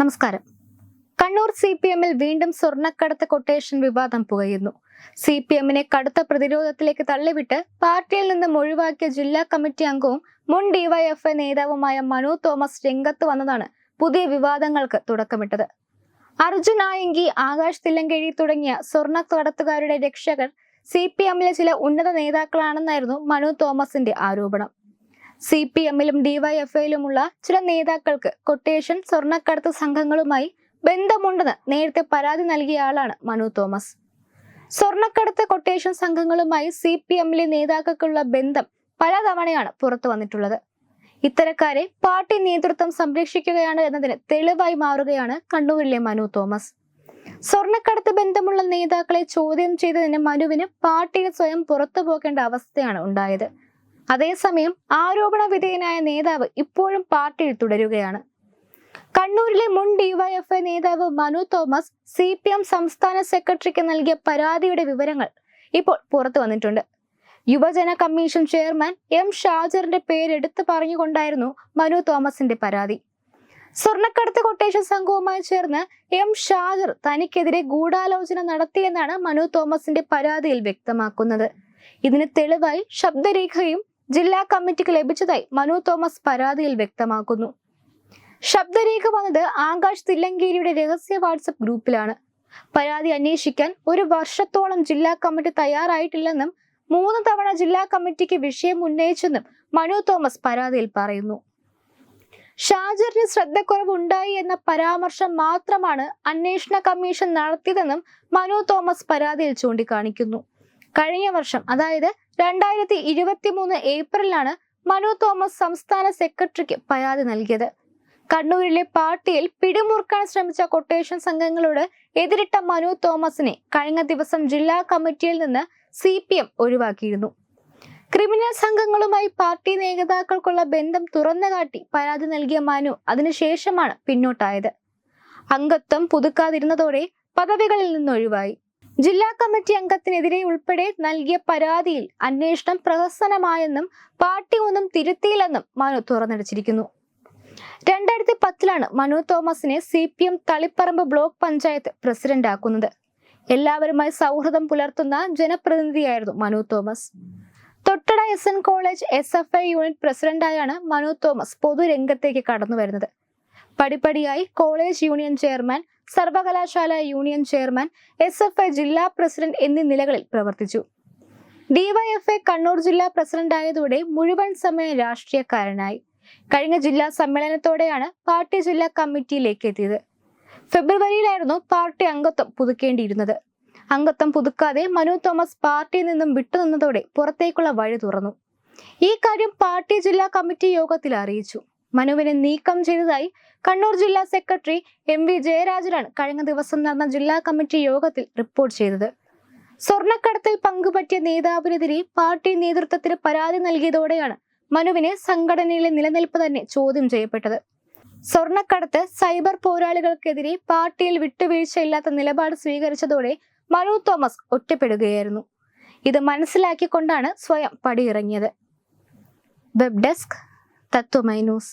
നമസ്കാരം. Kannur C P എമ്മിൽ വീണ്ടും സ്വർണക്കടത്ത് കൊട്ടേഷൻ വിവാദം പുകയുന്നു. സി പി എമ്മിനെ കടുത്ത പ്രതിരോധത്തിലേക്ക് തള്ളിവിട്ട് പാർട്ടിയിൽ നിന്നും ഒഴിവാക്കിയ ജില്ലാ കമ്മിറ്റി അംഗവും മുൻ ഡിവൈഎഫ്ഐ നേതാവുമായ മനു തോമസ് രംഗത്ത് വന്നതാണ് പുതിയ വിവാദങ്ങൾക്ക് തുടക്കമിട്ടത്. അർജുൻ ആയങ്കി ആകാശ് തില്ലങ്കേഴി തുടങ്ങിയ സ്വർണക്കടത്തുകാരുടെ രക്ഷകർ സി പി എമ്മിലെ ചില ഉന്നത നേതാക്കളാണെന്നായിരുന്നു മനു തോമസിന്റെ ആരോപണം. സി പി എമ്മിലും ഡിവൈഎഫ്ഐയിലുമുള്ള ചില നേതാക്കൾക്ക് കൊട്ടേഷൻ സ്വർണക്കടത്ത് സംഘങ്ങളുമായി ബന്ധമുണ്ടെന്ന് നേരത്തെ പരാതി നൽകിയ ആളാണ് മനു തോമസ്. സ്വർണക്കടത്ത് കൊട്ടേഷൻ സംഘങ്ങളുമായി സി പി എമ്മിലെ നേതാക്കൾക്കുള്ള ബന്ധം പലതവണയാണ് പുറത്തു വന്നിട്ടുള്ളത്. ഇത്തരക്കാരെ പാർട്ടി നേതൃത്വം സംരക്ഷിക്കുകയാണ് എന്നതിന് തെളിവായി മാറുകയാണ് കണ്ണൂരിലെ മനു തോമസ്. സ്വർണക്കടത്ത് ബന്ധമുള്ള നേതാക്കളെ ചോദ്യം ചെയ്തതിന് മനുവിന് പാർട്ടിയിൽ സ്വയം പുറത്തു പോകേണ്ട അവസ്ഥയാണ് ഉണ്ടായത്. അതേസമയം ആരോപണ വിധേയനായ നേതാവ് ഇപ്പോഴും പാർട്ടിയിൽ തുടരുകയാണ്. കണ്ണൂരിലെ മുൻ ഡിവൈഎഫ്ഐ നേതാവ് Manu Thomas C P M സംസ്ഥാന സെക്രട്ടറിക്ക് നൽകിയ പരാതിയുടെ വിവരങ്ങൾ ഇപ്പോൾ പുറത്തു വന്നിട്ടുണ്ട്. യുവജന കമ്മീഷൻ ചെയർമാൻ എം ഷാജറിന്റെ പേരെടുത്ത് പറഞ്ഞുകൊണ്ടായിരുന്നു മനു തോമസിന്റെ പരാതി. സ്വർണക്കടത്ത് കൊട്ടേഷൻ സംഘവുമായി ചേർന്ന് എം ഷാജർ തനിക്കെതിരെ ഗൂഢാലോചന നടത്തിയെന്നാണ് മനു തോമസിന്റെ പരാതിയിൽ വ്യക്തമാക്കുന്നത്. ഇതിന് തെളിവായി ശബ്ദരേഖയും ജില്ലാ കമ്മിറ്റിക്ക് ലഭിച്ചതായി മനു തോമസ് പരാതിയിൽ വ്യക്തമാക്കുന്നു. ശബ്ദരേഖ വന്നത് ആകാശ് തില്ലങ്കേരിയുടെ രഹസ്യ വാട്സപ്പ് ഗ്രൂപ്പിലാണ്. പരാതി അന്വേഷിക്കാൻ ഒരു വർഷത്തോളം ജില്ലാ കമ്മിറ്റി തയ്യാറായിട്ടില്ലെന്നും മൂന്ന് തവണ ജില്ലാ കമ്മിറ്റിക്ക് വിഷയം ഉന്നയിച്ചെന്നും മനു തോമസ് പരാതിയിൽ പറയുന്നു. ഷാജറിന് ശ്രദ്ധക്കുറവ് ഉണ്ടായി എന്ന പരാമർശം മാത്രമാണ് അന്വേഷണ കമ്മീഷൻ നടത്തിയതെന്നും മനു തോമസ് പരാതിയിൽ ചൂണ്ടിക്കാണിക്കുന്നു. കഴിഞ്ഞ വർഷം അതായത് രണ്ടായിരത്തി ഇരുപത്തി മൂന്ന് ഏപ്രിലാണ് മനു തോമസ് സംസ്ഥാന സെക്രട്ടറിക്ക് പരാതി നൽകിയത്. കണ്ണൂരിലെ പാർട്ടിയിൽ പിടിമുറുക്കാൻ ശ്രമിച്ച കൊട്ടേഷൻ സംഘങ്ങളോട് എതിരിട്ട മനു തോമസിനെ കഴിഞ്ഞ ദിവസം ജില്ലാ കമ്മിറ്റിയിൽ നിന്ന് സി പി എം ഒഴിവാക്കിയിരുന്നു. ക്രിമിനൽ സംഘങ്ങളുമായി പാർട്ടി നേതാക്കൾക്കുള്ള ബന്ധം തുറന്നുകാട്ടി പരാതി നൽകിയ മനു അതിനുശേഷമാണ് പിന്നോട്ടായത്. അംഗത്വം പുതുക്കാതിരുന്നതോടെ പദവികളിൽ നിന്ന് ഒഴിവായി. ജില്ലാ കമ്മിറ്റി അംഗത്തിനെതിരെ ഉൾപ്പെടെ നൽകിയ പരാതിയിൽ അന്വേഷണം പ്രഹസനമായെന്നും പാർട്ടി ഒന്നും തിരുത്തിയില്ലെന്നും മനു തുറന്നടിച്ചിരിക്കുന്നു. രണ്ടായിരത്തി പത്തിലാണ് മനു തോമസിനെ C P M Taliparamba block panchayat president ആക്കുന്നത്. എല്ലാവരുമായി സൗഹൃദം പുലർത്തുന്ന ജനപ്രതിനിധിയായിരുന്നു Manu Thomas. Thottada S N college S F I unit പ്രസിഡന്റായാണ് Manu Thomas പൊതുരംഗത്തേക്ക് കടന്നു വരുന്നത് പടിപടിയായി കോളേജ് യൂണിയൻ ചെയർമാൻ സർവകലാശാല union chairman S F I ജില്ലാ പ്രസിഡന്റ് എന്നീ നിലകളിൽ പ്രവർത്തിച്ചു. ഡിവൈഎഫ്ഐ കണ്ണൂർ ജില്ലാ പ്രസിഡന്റ് ആയതോടെ മുഴുവൻ സമയ രാഷ്ട്രീയക്കാരനായി. കഴിഞ്ഞ ജില്ലാ സമ്മേളനത്തോടെയാണ് പാർട്ടി ജില്ലാ കമ്മിറ്റിയിലേക്ക് എത്തിയത്. ഫെബ്രുവരിയിലായിരുന്നു പാർട്ടി അംഗത്വം പുതുക്കേണ്ടിയിരുന്നത്. അംഗത്വം പുതുക്കാതെ മനു തോമസ് പാർട്ടിയിൽ നിന്നും വിട്ടുനിന്നതോടെ പുറത്തേക്കുള്ള വഴി തുറന്നു. ഈ കാര്യം പാർട്ടി ജില്ലാ കമ്മിറ്റി യോഗത്തിൽ അറിയിച്ചു. മനുവിനെ നീക്കം ചെയ്തതായി കണ്ണൂർ ജില്ലാ സെക്രട്ടറി എം വി ജയരാജനാണ് കഴിഞ്ഞ ദിവസം നടന്ന ജില്ലാ കമ്മിറ്റി യോഗത്തിൽ റിപ്പോർട്ട് ചെയ്തത്. സ്വർണക്കടത്തിൽ പങ്കുപറ്റിയ നേതാവിനെതിരെ പാർട്ടി നേതൃത്വത്തിന് പരാതി നൽകിയതോടെയാണ് മനുവിനെ സംഘടനയിലെ നിലനിൽപ്പ് തന്നെ ചോദ്യം ചെയ്യപ്പെട്ടത്. സ്വർണക്കടത്ത് സൈബർ പോരാളികൾക്കെതിരെ പാർട്ടിയിൽ വിട്ടുവീഴ്ചയില്ലാത്ത നിലപാട് സ്വീകരിച്ചതോടെ മനു തോമസ് ഒറ്റപ്പെടുകയായിരുന്നു. ഇത് മനസ്സിലാക്കിക്കൊണ്ടാണ് സ്വയം പടിയിറങ്ങിയത്. Web desk Tatwamayi news.